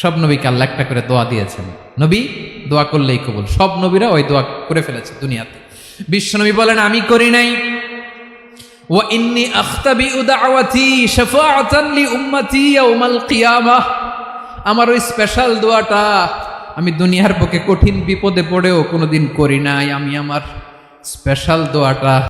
সব নবীকে আল্লাহ একটা করে দোয়া দিয়েছেন। নবী, দোয়া করলেই কবুল। সব নবীরা ওই দোয়া করে ফেলেছে দুনিয়াতে। বিশ্বনবী বলেন, আমি করি নাই। ও ইন্নি আখতাবি উদাওয়াতি শাফাআতান লি উম্মতি ইয়াউমাল কিয়ামাহ আমার ওই স্পেশাল দোয়াটা আমি দুনিয়ার পক্ষে কঠিন বিপদে পড়েও কোনোদিন করি নাই। আমি আমার স্পেশাল দোয়াটা